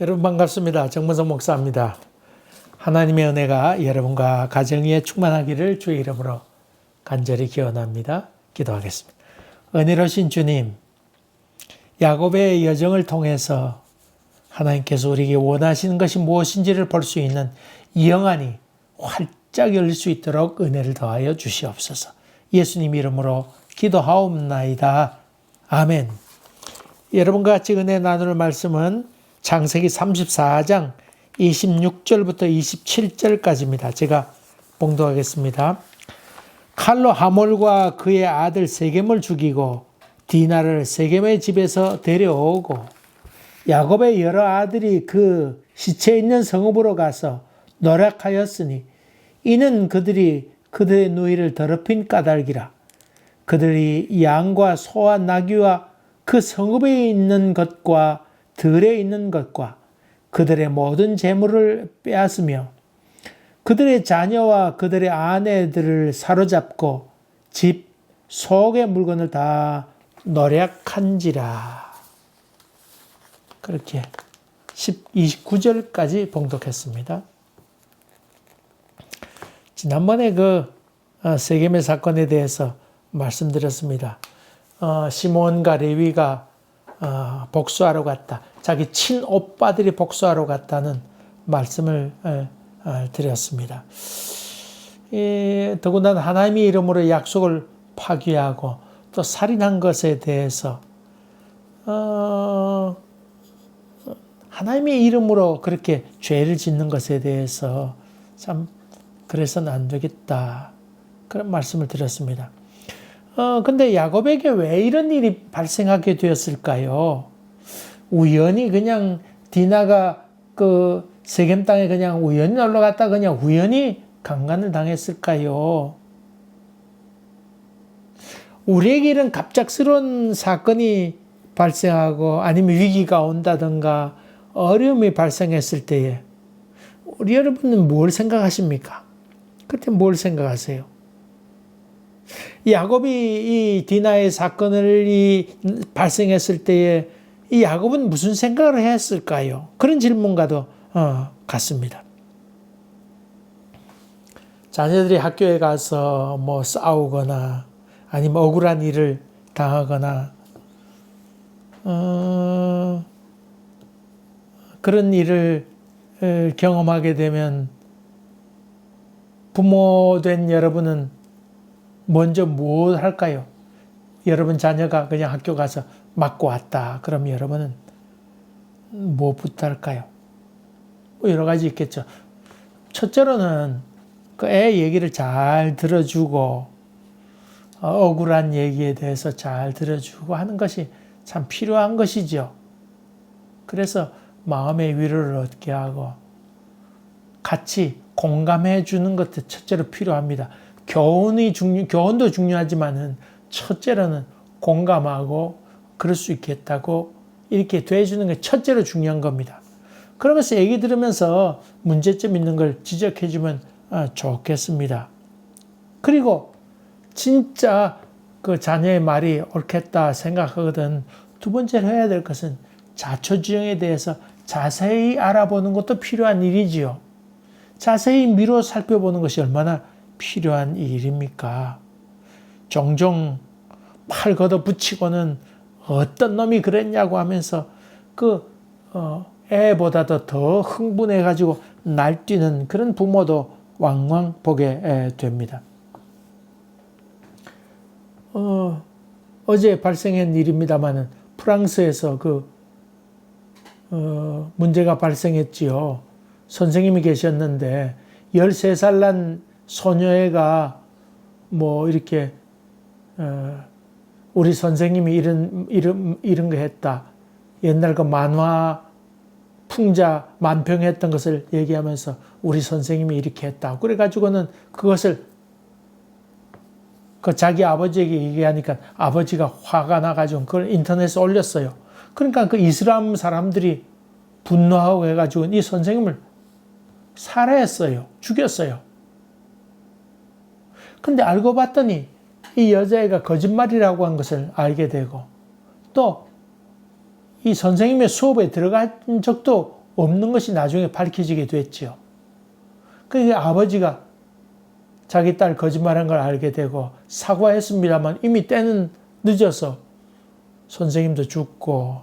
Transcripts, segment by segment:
여러분 반갑습니다. 정문성 목사입니다. 하나님의 은혜가 여러분과 가정에 충만하기를 주의 이름으로 간절히 기원합니다. 기도하겠습니다. 은혜로신 주님, 야곱의 여정을 통해서 하나님께서 우리에게 원하시는 것이 무엇인지를 볼 수 있는 영안이 활짝 열릴 수 있도록 은혜를 더하여 주시옵소서. 예수님 이름으로 기도하옵나이다. 아멘. 여러분과 같이 은혜 나눌 말씀은 창세기 34장 26절부터 27절까지입니다. 제가 봉독하겠습니다. 칼로 하몰과 그의 아들 세겜을 죽이고 디나를 세겜의 집에서 데려오고 야곱의 여러 아들이 그 시체 있는 성읍으로 가서 노력하였으니 이는 그들이 그들의 누이를 더럽힌 까닭이라 그들이 양과 소와 나귀와 그 성읍에 있는 것과 들에 있는 것과 그들의 모든 재물을 빼앗으며 그들의 자녀와 그들의 아내들을 사로잡고 집 속의 물건을 다 노력한지라. 그렇게 10, 29절까지 봉독했습니다. 지난번에 그 어, 세겜의 사건에 대해서 말씀드렸습니다. 어, 시몬과 레위가 어, 복수하러 갔다. 자기 친오빠들이 복수하러 갔다는 말씀을 에, 어, 드렸습니다. 예, 더군다나 하나님의 이름으로 약속을 파기하고 또 살인한 것에 대해서 어, 하나님의 이름으로 그렇게 죄를 짓는 것에 대해서 참 그래서는 안 되겠다 그런 말씀을 드렸습니다. 어, 근데 야곱에게 왜 이런 일이 발생하게 되었을까요? 우연히 그냥 디나가 그 세겜 땅에 그냥 우연히 놀러 갔다 그냥 우연히 강간을 당했을까요? 우리에게 이런 갑작스러운 사건이 발생하고 아니면 위기가 온다든가 어려움이 발생했을 때에 우리 여러분은 뭘 생각하십니까? 그때 뭘 생각하세요? 야곱이 이 디나의 사건을 이 발생했을 때에 이 야곱은 무슨 생각을 했을까요? 그런 질문과도 어, 같습니다. 자녀들이 학교에 가서 뭐 싸우거나 아니면 억울한 일을 당하거나 어, 그런 일을 경험하게 되면 부모 된 여러분은 먼저 뭘 할까요? 여러분 자녀가 그냥 학교 가서 맞고 왔다. 그럼 여러분은 뭐부터 할까요? 뭐 여러 가지 있겠죠. 첫째로는 그 애 얘기를 잘 들어주고 어, 억울한 얘기에 대해서 잘 들어주고 하는 것이 참 필요한 것이죠. 그래서 마음의 위로를 얻게 하고 같이 공감해 주는 것도 첫째로 필요합니다. 교훈이 중요, 교훈도 중요하지만은 첫째로는 공감하고 그럴 수 있겠다고 이렇게 돼주는 게 첫째로 중요한 겁니다. 그러면서 얘기 들으면서 문제점 있는 걸 지적해 주면 아, 좋겠습니다. 그리고 진짜 그 자녀의 말이 옳겠다 생각하거든 두 번째로 해야 될 것은 자초지종에 대해서 자세히 알아보는 것도 필요한 일이지요. 자세히 미뤄 살펴보는 것이 얼마나 필요한 일입니까? 종종 팔 걷어 붙이고는 어떤 놈이 그랬냐고 하면서 그 어, 애보다도 더 흥분해 가지고 날뛰는 그런 부모도 왕왕 보게 됩니다. 어, 어제 발생한 일입니다만은 프랑스에서 그 어, 문제가 발생했지요. 선생님이 계셨는데 13살 난 소녀애가 뭐 이렇게 어, 우리 선생님이 이런 이런 이런 거 했다. 옛날 그 만화 풍자 만평했던 것을 얘기하면서 우리 선생님이 이렇게 했다. 그래가지고는 그것을 그 자기 아버지에게 얘기하니까 아버지가 화가 나가지고 그걸 인터넷에 올렸어요. 그러니까 그 이슬람 사람들이 분노하고 해가지고 이 선생님을 살해했어요. 죽였어요. 근데 알고 봤더니 이 여자애가 거짓말이라고 한 것을 알게 되고 또 이 선생님의 수업에 들어간 적도 없는 것이 나중에 밝혀지게 됐지요. 그러니까 아버지가 자기 딸 거짓말한 걸 알게 되고 사과했습니다만 이미 때는 늦어서 선생님도 죽고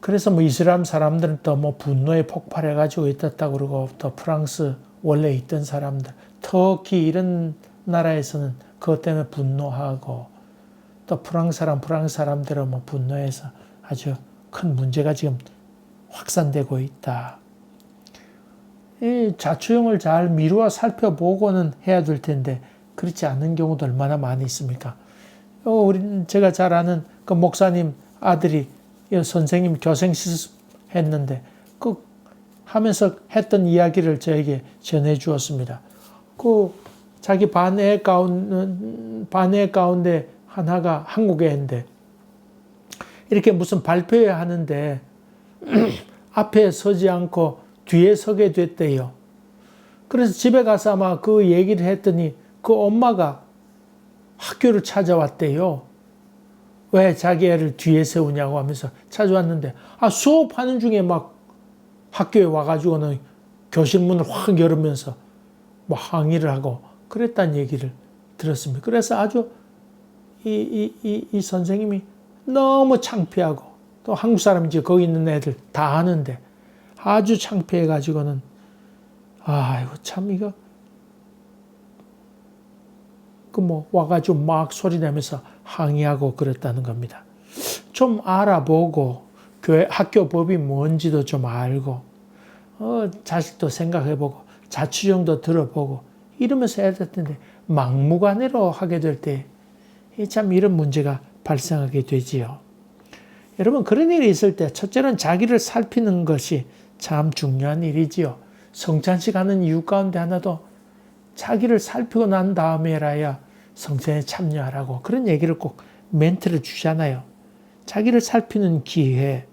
그래서 뭐 이슬람 사람들은 또 뭐 분노에 폭발해 가지고 있었다 그러고 또 프랑스 원래 있던 사람들 터키 이런 나라에서는 그것 때문에 분노하고 또 프랑스 사람 프랑스 사람들은 뭐 분노해서 아주 큰 문제가 지금 확산되고 있다. 이 자초형을 잘 미루어 살펴보고는 해야 될 텐데 그렇지 않은 경우도 얼마나 많이 있습니까? 어, 우리 제가 잘 아는 그 목사님 아들이 선생님 교생 실습했는데 그 하면서 했던 이야기를 저에게 전해 주었습니다. 그 자기 반애 가운 반애 가운데 하나가 한국에 있는데 이렇게 무슨 발표회 하는데 앞에 서지 않고 뒤에 서게 됐대요. 그래서 집에 가서 아마 그 얘기를 했더니 그 엄마가 학교를 찾아왔대요. 왜 자기 애를 뒤에 세우냐고 하면서 찾아왔는데, 아, 수업하는 중에 막 학교에 와가지고는 교실 문을 확 열으면서 뭐 항의를 하고 그랬다는 얘기를 들었습니다. 그래서 아주 이, 이, 이, 이 선생님이 너무 창피하고 또 한국 사람이지 거기 있는 애들 다 아는데 아주 창피해 가지고는 아이고 참 이거 그 뭐 와가지고 막 소리 내면서 항의하고 그랬다는 겁니다. 좀 알아보고 교회 학교 법이 뭔지도 좀 알고 어, 자식도 생각해보고 자취정도 들어보고 이러면서 해야 될 텐데 막무가내로 하게 될 때 참 이런 문제가 발생하게 되지요. 여러분 그런 일이 있을 때 첫째는 자기를 살피는 것이 참 중요한 일이지요. 성찬식 하는 이유 가운데 하나도 자기를 살피고 난 다음에라야 성찬에 참여하라고 그런 얘기를 꼭 멘트를 주잖아요. 자기를 살피는 기회.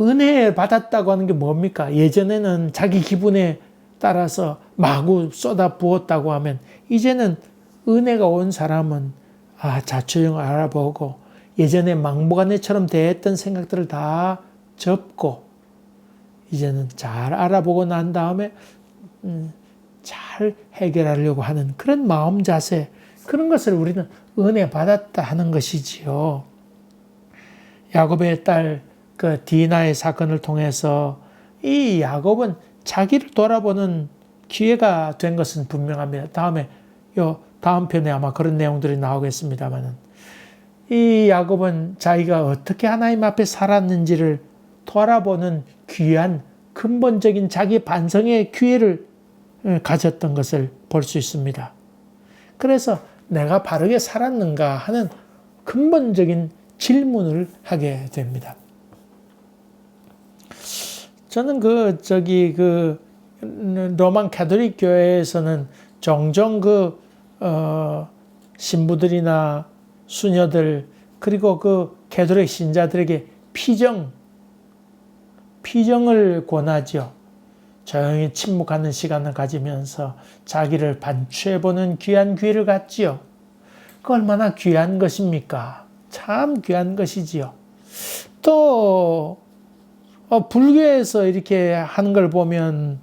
은혜 받았다고 하는 게 뭡니까? 예전에는 자기 기분에 따라서 마구 쏟아 부었다고 하면 이제는 은혜가 온 사람은 아, 자초형 알아보고 예전에 막무가내처럼 대했던 생각들을 다 접고 이제는 잘 알아보고 난 다음에 음, 잘 해결하려고 하는 그런 마음 자세 그런 것을 우리는 은혜 받았다 하는 것이지요. 야곱의 딸 그 디나의 사건을 통해서 이 야곱은 자기를 돌아보는 기회가 된 것은 분명합니다. 다음에 요 다음 편에 아마 그런 내용들이 나오겠습니다만은 이 야곱은 자기가 어떻게 하나님 앞에 살았는지를 돌아보는 귀한 근본적인 자기 반성의 기회를 가졌던 것을 볼 수 있습니다. 그래서 내가 바르게 살았는가 하는 근본적인 질문을 하게 됩니다. 저는 그 저기 그 로만 카톨릭 교회에서는 종종 그 어, 신부들이나 수녀들 그리고 그 캐톨릭 신자들에게 피정 피정을 권하죠. 조용히 침묵하는 시간을 가지면서 자기를 반추해보는 귀한 기회를 갖지요. 그 얼마나 귀한 것입니까? 참 귀한 것이지요. 또 어, 불교에서 이렇게 하는 걸 보면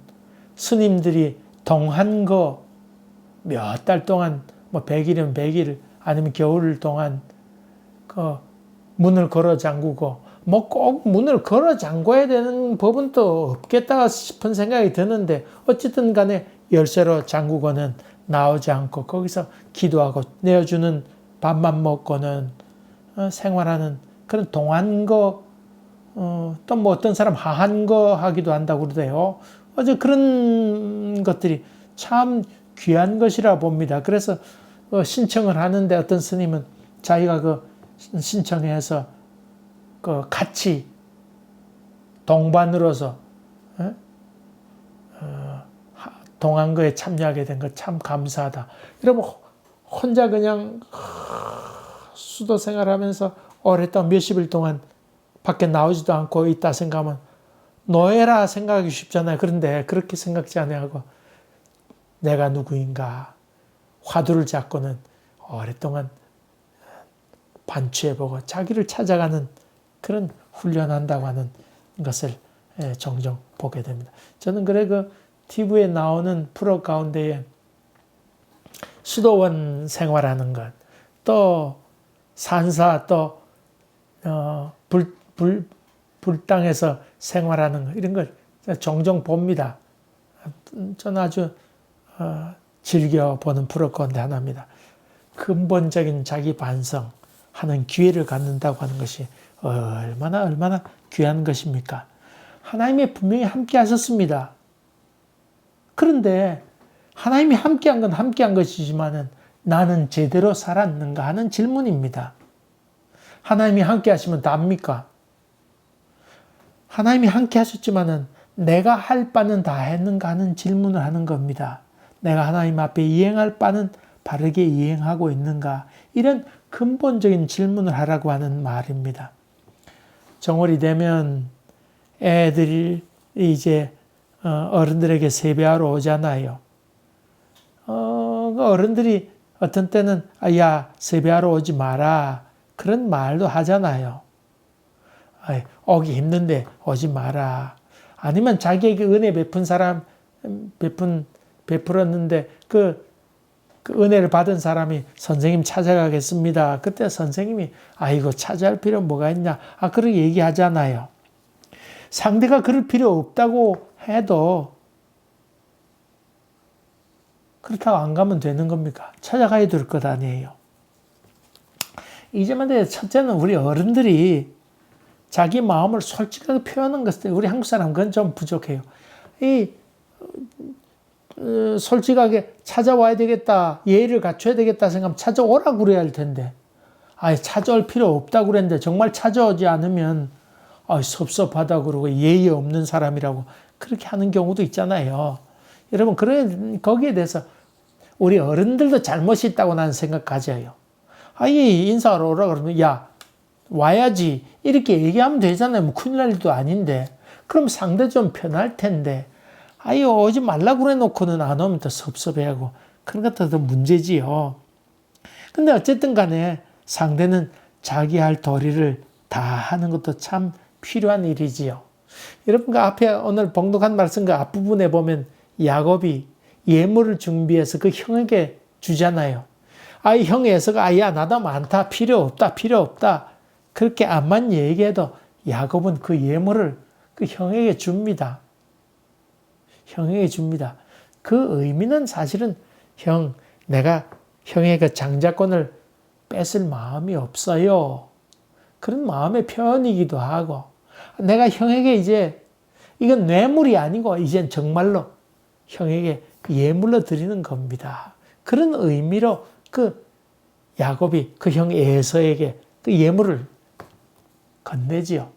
스님들이 동한거 몇 달 동안 뭐 100일이면 100일 아니면 겨울 동안 그 문을 걸어 잠그고 뭐 꼭 문을 걸어 잠궈야 되는 법은 또 없겠다 싶은 생각이 드는데 어쨌든 간에 열쇠로 잠그고는 나오지 않고 거기서 기도하고 내어주는 밥만 먹고는 어, 생활하는 그런 동안거 어, 또 뭐 어떤 사람 하한 거 하기도 한다고 그러대요. 어제 그런 것들이 참 귀한 것이라 봅니다. 그래서 어, 신청을 하는데 어떤 스님은 자기가 그 신청해서 그 같이 동반으로서 어? 어 동안거에 참여하게 된 것 참 감사하다. 여러분 혼자 그냥 수도 생활하면서 오랫동안 몇십일 동안 밖에 나오지도 않고 있다 생각하면 노예라 생각하기 쉽잖아요. 그런데 그렇게 생각지 않아하고 내가 누구인가 화두를 잡고는 오랫동안 반추해보고 자기를 찾아가는 그런 훈련한다고 하는 것을 예, 종종 보게 됩니다. 저는 그래 그 TV에 나오는 프로 가운데에 수도원 생활하는 것, 또 산사 또 어, 불, 불, 불당에서 생활하는 것 이런 걸 종종 봅니다. 저는 아주 어, 즐겨 보는 프로 가운데 하나입니다. 근본적인 자기 반성하는 기회를 갖는다고 하는 것이 얼마나 얼마나 귀한 것입니까? 하나님이 분명히 함께 하셨습니다. 그런데 하나님이 함께 한 건 함께 한 것이지만은 나는 제대로 살았는가 하는 질문입니다. 하나님이 함께 하시면 답니까? 하나님이 함께 하셨지만은 내가 할 바는 다 했는가 하는 질문을 하는 겁니다. 내가 하나님 앞에 이행할 바는 바르게 이행하고 있는가? 이런 근본적인 질문을 하라고 하는 말입니다. 정월이 되면 애들이 이제 어, 어른들에게 세배하러 오잖아요. 어, 그 어른들이 어떤 때는 아, 야 세배하러 오지 마라 그런 말도 하잖아요. 오기 힘든데 오지 마라. 아니면 자기에게 은혜 베푼 사람 베푼 베풀었는데 그, 그 은혜를 받은 사람이 선생님 찾아가겠습니다. 그때 선생님이 아이고 찾아갈 필요 뭐가 있냐? 아 그렇게 얘기하잖아요. 상대가 그럴 필요 없다고 해도 그렇다고 안 가면 되는 겁니까? 찾아가야 될 것 아니에요. 이제만 돼 첫째는 우리 어른들이 자기 마음을 솔직하게 표현하는 것을 우리 한국 사람 그건 좀 부족해요. 이 어, 솔직하게 찾아와야 되겠다, 예의를 갖춰야 되겠다 생각하면 찾아오라 그래야 할 텐데, 아 찾아올 필요 없다 그랬는데 정말 찾아오지 않으면 아 섭섭하다 그러고 예의 없는 사람이라고 그렇게 하는 경우도 있잖아요. 여러분 그런 거기에 대해서 우리 어른들도 잘못이 있다고 나는 생각 가져요. 아예 인사하러 오라 그러면 야 와야지 이렇게 얘기하면 되잖아요. 뭐 큰일 날 일도 아닌데. 그럼 상대 좀 편할 텐데. 아예 오지 말라고 그래 놓고는 안 오면 더 섭섭해하고 것도 더 문제지요. 근데 어쨌든 간에 상대는 자기 할 도리를 다 하는 것도 참 필요한 일이지요. 여러분 그 앞에 오늘 봉독한 말씀 그 앞부분에 보면 야곱이 예물을 준비해서 그 형에게 주잖아요. 아이 형의 에서가 아야 나도 많다 필요 없다 필요 없다 그렇게 암만 얘기해도 야곱은 그 예물을 그 형에게 줍니다. 형에게 줍니다. 그 의미는 사실은 형 내가 형의 그 장자권을 뺏을 마음이 없어요. 그런 마음의 표현이기도 하고 내가 형에게 이제 이건 뇌물이 아니고 이젠 정말로 형에게 예물로 드리는 겁니다. 그런 의미로 그 야곱이 그 형 에서에게 그 예물을 건네지요.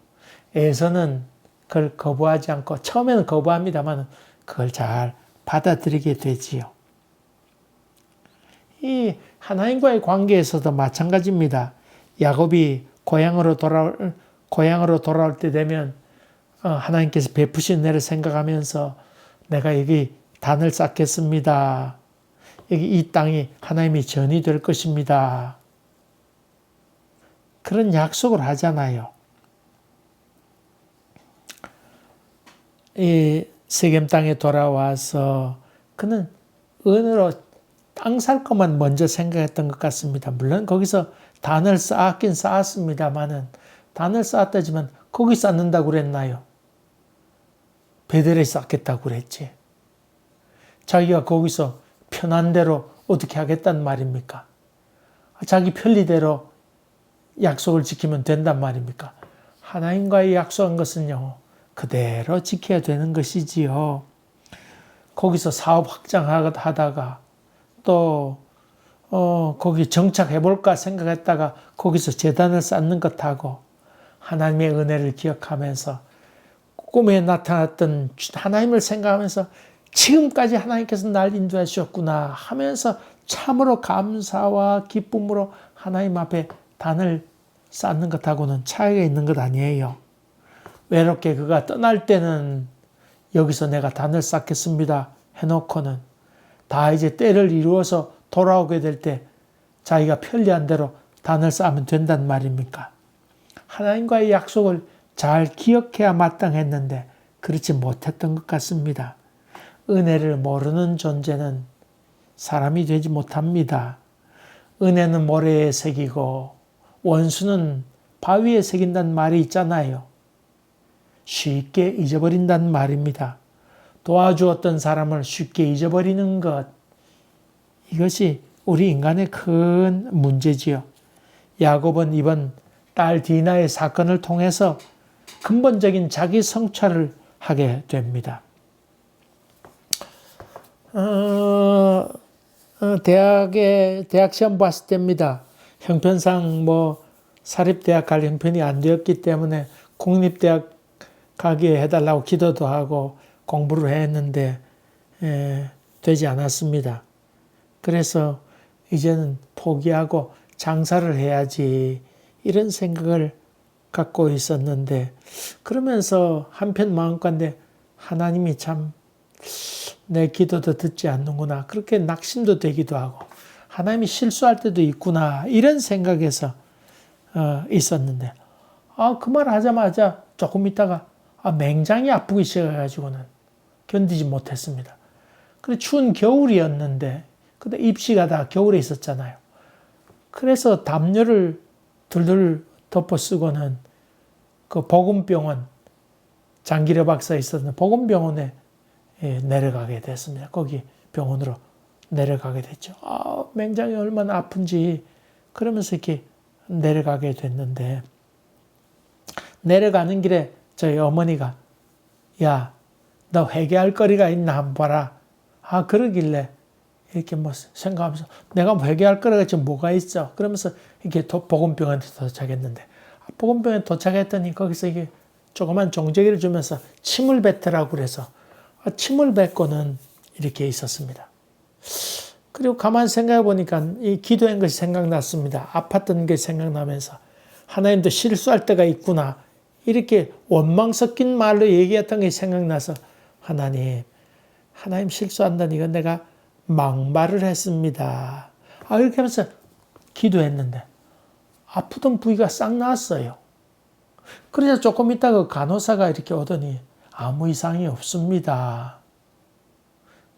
에서는 그걸 거부하지 않고 처음에는 거부합니다만 그걸 잘 받아들이게 되지요. 이 하나님과의 관계에서도 마찬가지입니다. 야곱이 고향으로 돌아올 고향으로 돌아올 때 되면 어, 하나님께서 베푸신 은혜를 생각하면서 내가 여기 단을 쌓겠습니다. 여기 이 땅이 하나님이 전이 될 것입니다. 그런 약속을 하잖아요. 이 세겜 땅에 돌아와서 그는 은으로 땅 살 것만 먼저 생각했던 것 같습니다. 물론 거기서 단을 쌓았긴 쌓았습니다만은 단을 쌓았다지만 거기 쌓는다고 그랬나요? 베델에 쌓겠다고 그랬지. 자기가 거기서 편한 대로 어떻게 하겠단 말입니까? 자기 편리대로 약속을 지키면 된단 말입니까? 하나님과의 약속한 것은요, 그대로 지켜야 되는 것이지요. 거기서 사업 확장하다가 또, 어, 거기 정착해 볼까 생각했다가 거기서 재단을 쌓는 것하고 하나님의 은혜를 기억하면서 꿈에 나타났던 하나님을 생각하면서 지금까지 하나님께서 날 인도해 주셨구나 하면서 참으로 감사와 기쁨으로 하나님 앞에 단을 쌓는 것하고는 차이가 있는 것 아니에요. 외롭게 그가 떠날 때는 여기서 내가 단을 쌓겠습니다 해놓고는 다 이제 때를 이루어서 돌아오게 될 때 자기가 편리한 대로 단을 쌓으면 된단 말입니까? 하나님과의 약속을 잘 기억해야 마땅했는데 그렇지 못했던 것 같습니다. 은혜를 모르는 존재는 사람이 되지 못합니다. 은혜는 모래에 새기고 원수는 바위에 새긴다는 말이 있잖아요. 쉽게 잊어버린다는 말입니다. 도와주었던 사람을 쉽게 잊어버리는 것. 이것이 우리 인간의 큰 문제지요. 야곱은 이번 딸 디나의 사건을 통해서 근본적인 자기 성찰을 하게 됩니다. 어, 어, 대학에 대학 시험 봤을 때입니다. 형편상 뭐 사립대학 갈 형편이 안 되었기 때문에 공립대학 가게 해달라고 기도도 하고 공부를 했는데 에, 되지 않았습니다. 그래서 이제는 포기하고 장사를 해야지 이런 생각을 갖고 있었는데 그러면서 한편 마음가운데 하나님이 참 내 기도도 듣지 않는구나 그렇게 낙심도 되기도 하고 하나님이 실수할 때도 있구나 이런 생각에서 어, 있었는데 아그 말 하자마자 조금 있다가 아, 맹장이 아프기 시작해가지고는 견디지 못했습니다. 그래 추운 겨울이었는데 근데 입시가 다 겨울에 있었잖아요. 그래서 담요를 둘둘 덮어 쓰고는 그 보건병원 장기려 박사 있었는데 보건병원에 예, 내려가게 됐습니다. 거기 병원으로 내려가게 됐죠. 아, 맹장이 얼마나 아픈지 그러면서 이렇게 내려가게 됐는데 내려가는 길에 저희 어머니가 야, 너 회개할 거리가 있나 한번 봐라. 아, 그러길래 이렇게 뭐 생각하면서 내가 뭐 회개할 거리가 지금 뭐가 있어? 그러면서 이렇게 보건병원에 도착했는데 보건병원에 도착했더니 거기서 이게 조그만 종제기를 주면서 침을 뱉으라고 그래서 아, 침을 뱉고는 이렇게 있었습니다. 그리고 가만 생각해 보니까 이 기도한 것이 생각났습니다. 아팠던 게 생각나면서 하나님도 실수할 때가 있구나. 이렇게 원망 섞인 말로 얘기했던 게 생각나서 하나님, 하나님 실수한다니 이건 내가 막말을 했습니다. 아, 이렇게 하면서 기도했는데 아프던 부위가 싹 나았어요. 그래서 조금 있다가 간호사가 이렇게 오더니 아무 이상이 없습니다.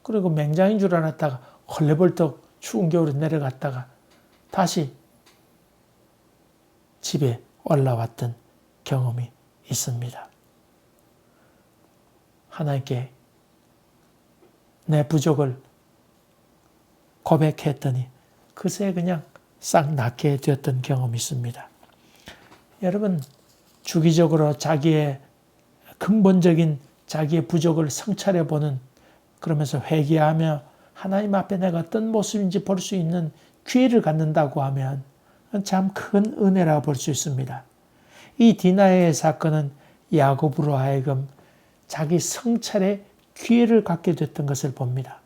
그리고 맹장인 줄 알았다가 헐레벌떡 추운 겨울에 내려갔다가 다시 집에 올라왔던 경험이 있습니다. 하나님께 내 부족을 고백했더니 그새 그냥 싹 낫게 되었던 경험이 있습니다. 여러분, 주기적으로 자기의 근본적인 자기의 부족을 성찰해 보는 그러면서 회개하며 하나님 앞에 내가 어떤 모습인지 볼 수 있는 기회를 갖는다고 하면 참 큰 은혜라고 볼 수 있습니다. 이 디나의 사건은 야곱으로 하여금 자기 성찰의 기회를 갖게 됐던 것을 봅니다.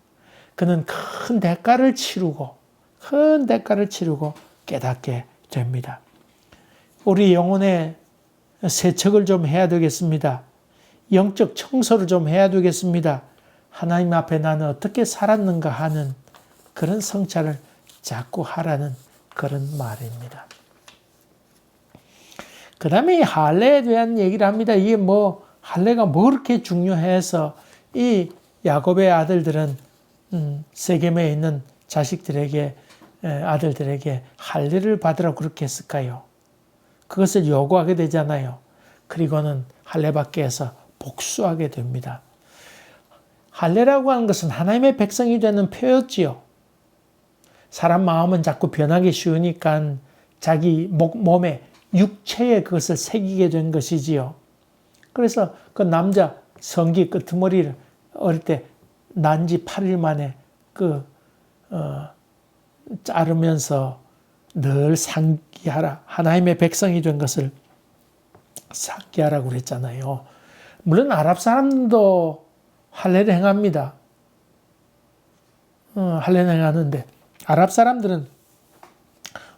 그는 큰 대가를 치르고 큰 대가를 치르고 깨닫게 됩니다. 우리 영혼의 세척을 좀 해야 되겠습니다. 영적 청소를 좀 해야 되겠습니다. 하나님 앞에 나는 어떻게 살았는가 하는 그런 성찰을 자꾸 하라는 그런 말입니다. 그 다음에 할례에 대한 얘기를 합니다. 이게 뭐, 할례가 뭐 그렇게 중요해서 이 야곱의 아들들은, 음, 세겜에 있는 자식들에게, 아들들에게 할례를 받으라고 그렇게 했을까요? 그것을 요구하게 되잖아요. 그리고는 할례 받게 해서 복수하게 됩니다. 할례라고 하는 것은 하나님의 백성이 되는 표였지요. 사람 마음은 자꾸 변하기 쉬우니까 자기 몸에 육체에 그것을 새기게 된 것이지요. 그래서 그 남자 성기 끄머리를 어릴 때 난지 8일 만에 그, 어, 자르면서 늘 상기하라. 하나님의 백성이 된 것을 상기하라고 그랬잖아요. 물론 아랍 사람도 할례를 행합니다. 어, 할례를 행하는데 아랍 사람들은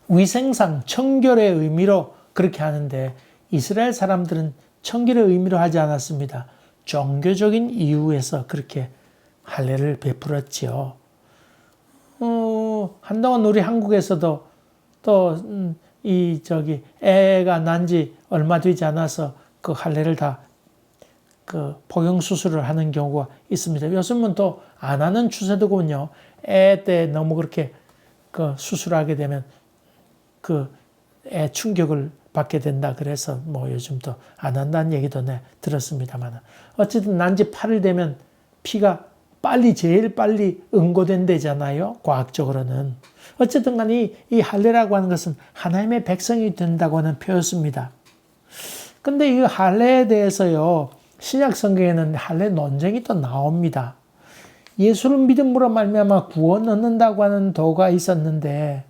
위생상 청결의 의미로 그렇게 하는데 이스라엘 사람들은 청결의 의미로 하지 않았습니다. 종교적인 이유에서 그렇게 할례를 베풀었지요. 어, 한동안 우리 한국에서도 또이 음, 저기 애가 난 지 얼마 되지 않아서 그 할례를 다그 포경 수술을 하는 경우가 있습니다. 요즘은 또 안 하는 추세도군요. 애 때 너무 그렇게 그 수술하게 되면 그 애 충격을 받게 된다. 그래서 뭐 요즘 또 안 한다는 얘기도 내 들었습니다만 어쨌든 난지 8일 되면 피가 빨리 제일 빨리 응고된대잖아요. 과학적으로는 어쨌든 간에 이 할례라고 하는 것은 하나님의 백성이 된다고 하는 표였습니다. 근데 이 할례에 대해서요. 신약 성경에는 할례 논쟁이 또 나옵니다. 예수를 믿음으로 말미암아 구원 얻는다고 하는 도가 있었는데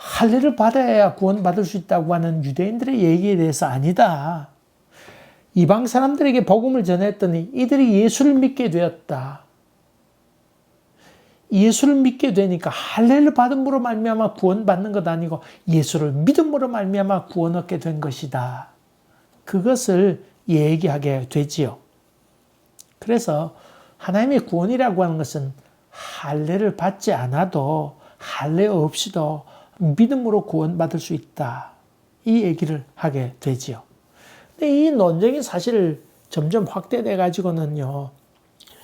할례를 받아야 구원 받을 수 있다고 하는 유대인들의 얘기에 대해서 아니다. 이방 사람들에게 복음을 전했더니 이들이 예수를 믿게 되었다. 예수를 믿게 되니까 할례를 받음으로 말미암아 구원 받는 것 아니고 예수를 믿음으로 말미암아 구원 얻게 된 것이다. 그것을 얘기하게 되지요. 그래서 하나님의 구원이라고 하는 것은 할례를 받지 않아도 할례 없이도 믿음으로 구원받을 수 있다. 이 얘기를 하게 되지요. 근데 이 논쟁이 사실 점점 확대돼 가지고는요.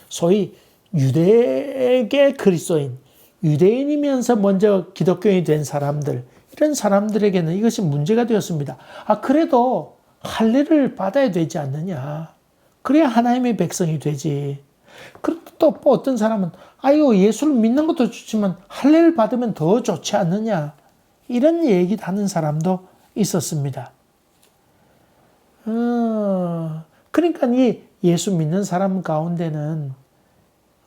소위 유대계 그리스도인, 유대인이면서 먼저 기독교인이 된 사람들, 이런 사람들에게는 이것이 문제가 되었습니다. 아, 그래도 할례를 받아야 되지 않느냐. 그래야 하나님의 백성이 되지. 그리고 또 어떤 사람은 아유 예수를 믿는 것도 좋지만 할례를 받으면 더 좋지 않느냐. 이런 얘기 하는 사람도 있었습니다. 어, 그러니까 이 예수 믿는 사람 가운데는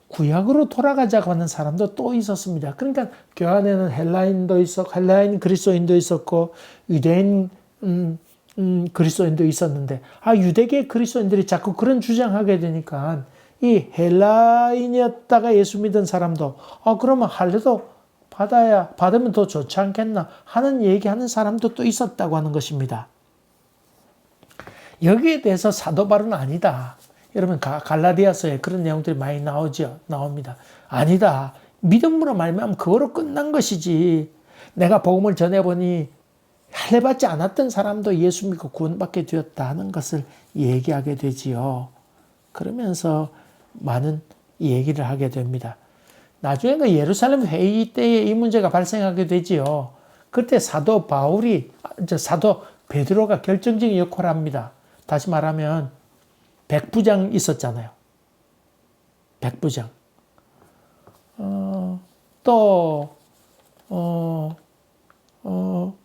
구약으로 돌아가자고 하는 사람도 또 있었습니다. 그러니까 교환에는 헬라인도 있었고 헬라인 그리스도인도 있었고 유대인 음, 음, 그리스도인도 있었는데 아 유대계 그리스도인들이 자꾸 그런 주장하게 되니까 이 헬라인이었다가 예수 믿은 사람도 아 그러면 할례도 받아야 받으면 더 좋지 않겠나 하는 얘기하는 사람도 또 있었다고 하는 것입니다. 여기에 대해서 사도 바울은 아니다. 여러분 갈라디아서에 그런 내용들이 많이 나오죠. 나옵니다. 아니다. 믿음으로 말미암 그거로 끝난 것이지. 내가 복음을 전해 보니 할례 받지 않았던 사람도 예수 믿고 구원받게 되었다는 것을 얘기하게 되지요. 그러면서 많은 얘기를 하게 됩니다. 나중에 그 예루살렘 회의 때에 이 문제가 발생하게 되지요. 그때 사도 바울이, 사도 베드로가 결정적인 역할을 합니다. 다시 말하면 백부장 있었잖아요. 백부장. 어, 또, 어, 어,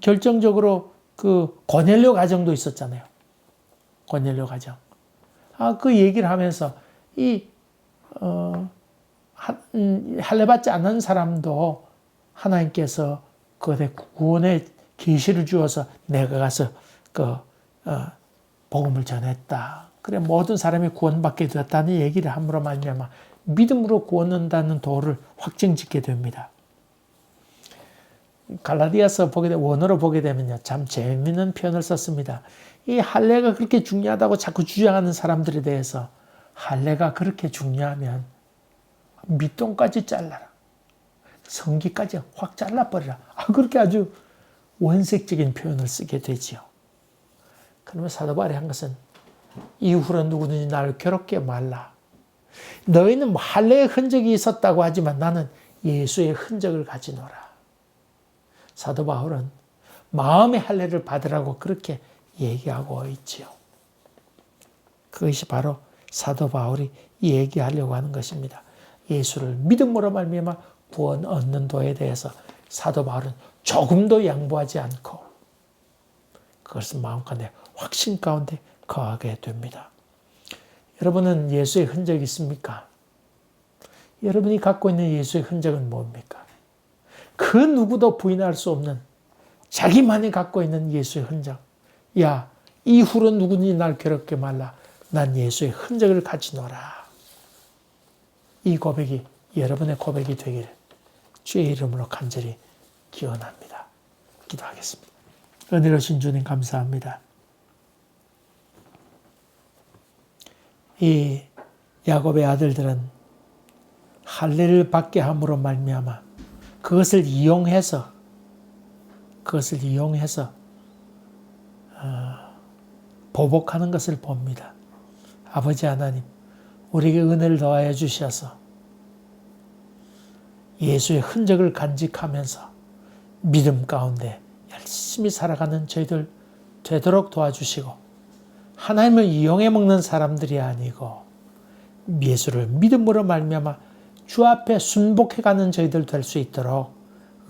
결정적으로 그 고넬료 가정도 있었잖아요. 고넬료 가정. 아, 그 얘기를 하면서 이, 어, 음, 할례 받지 않는 사람도 하나님께서 그에 구원의 계시를 주어서 내가 가서 그 어, 복음을 전했다. 그래 모든 사람이 구원받게 되었다는 얘기를 함으로 말미암아 믿음으로 구원한다는 도를 확증짓게 됩니다. 갈라디아서 보게 되 원어로 보게 되면요 참 재미있는 표현을 썼습니다. 이 할례가 그렇게 중요하다고 자꾸 주장하는 사람들에 대해서 할례가 그렇게 중요하면 밑동까지 잘라라. 성기까지 확 잘라버리라. 아, 그렇게 아주 원색적인 표현을 쓰게 되지요. 그러면 사도 바울이 한 것은 이후로 누구든지 나를 괴롭게 말라. 너희는 뭐 할례의 흔적이 있었다고 하지만 나는 예수의 흔적을 가지노라. 사도 바울은 마음의 할례를 받으라고 그렇게 얘기하고 있지요. 그것이 바로 사도 바울이 얘기하려고 하는 것입니다. 예수를 믿음으로 말미암아 구원 얻는 도에 대해서 사도 바울은 조금도 양보하지 않고 그것을 마음 가운데 확신 가운데 거하게 됩니다. 여러분은 예수의 흔적이 있습니까? 여러분이 갖고 있는 예수의 흔적은 뭡니까? 그 누구도 부인할 수 없는 자기만이 갖고 있는 예수의 흔적. 야, 이후로 누구니 날 괴롭게 말라. 난 예수의 흔적을 가지노라. 이 고백이 여러분의 고백이 되기를 주의 이름으로 간절히 기원합니다. 기도하겠습니다. 은혜로신 주님 감사합니다. 이 야곱의 아들들은 할례를 받게 함으로 말미암아 그것을 이용해서 그것을 이용해서 어, 보복하는 것을 봅니다. 아버지 하나님, 우리에게 은혜를 더하여 주셔서 예수의 흔적을 간직하면서 믿음 가운데 열심히 살아가는 저희들 되도록 도와주시고 하나님을 이용해 먹는 사람들이 아니고 예수를 믿음으로 말미암아 주 앞에 순복해 가는 저희들 될 수 있도록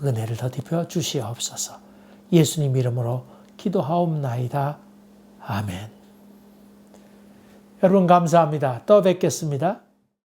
은혜를 더디펴 주시옵소서. 예수님 이름으로 기도하옵나이다. 아멘. 여러분 감사합니다. 또 뵙겠습니다.